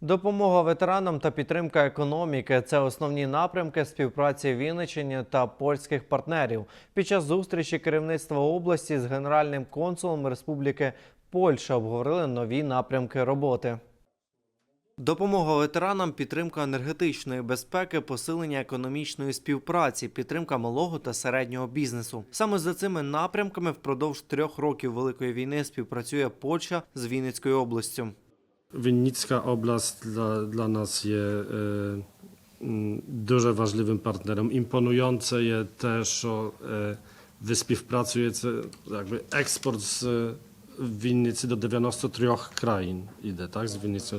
Допомога ветеранам та підтримка економіки це основні напрямки співпраці Вінниччини та польських партнерів. Під час зустрічі керівництва області з генеральним консулом Республіки Польща обговорили нові напрямки роботи. Допомога ветеранам, підтримка енергетичної безпеки, посилення економічної співпраці, підтримка малого та середнього бізнесу. Саме за цими напрямками впродовж трьох років Великої війни співпрацює Польща з Вінницькою областю. Winnicka Oblast dla, dla nas jest y, mm, dużo ważliwym partnerem. Imponujące je też o y, wyspie współpracujecie, y, jakby eksport z Winnicy do 93 krain idę, tak, z Winnicy.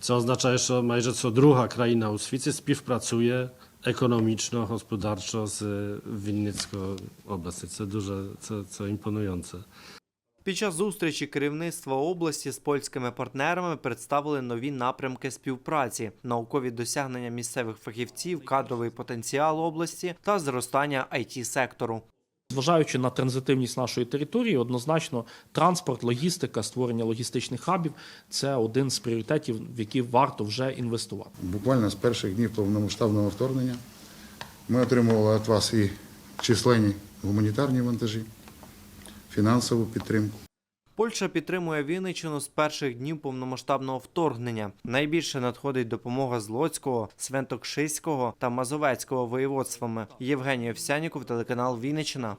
Co oznacza, że co druga kraina Auschwitz pracuje ekonomiczno, gospodarczo z Winnicką oblastą, co duże, co, co imponujące. Під час зустрічі керівництва області з польськими партнерами представили нові напрямки співпраці, наукові досягнення місцевих фахівців, кадровий потенціал області та зростання it сектору. Зважаючи на транзитивність нашої території, однозначно транспорт, логістика, створення логістичних хабів це один з пріоритетів, в які варто вже інвестувати. Буквально з перших днів повномасштабного вторгнення ми отримували від вас і численні гуманітарні вантажі, фінансову підтримку. Польща підтримує Вінничину з перших днів повномасштабного вторгнення. Найбільше надходить допомога з Лоцького, Свентокшиського та Мазовецького воєводствами. Євгеній Овсяніков, телеканал Вінниччина.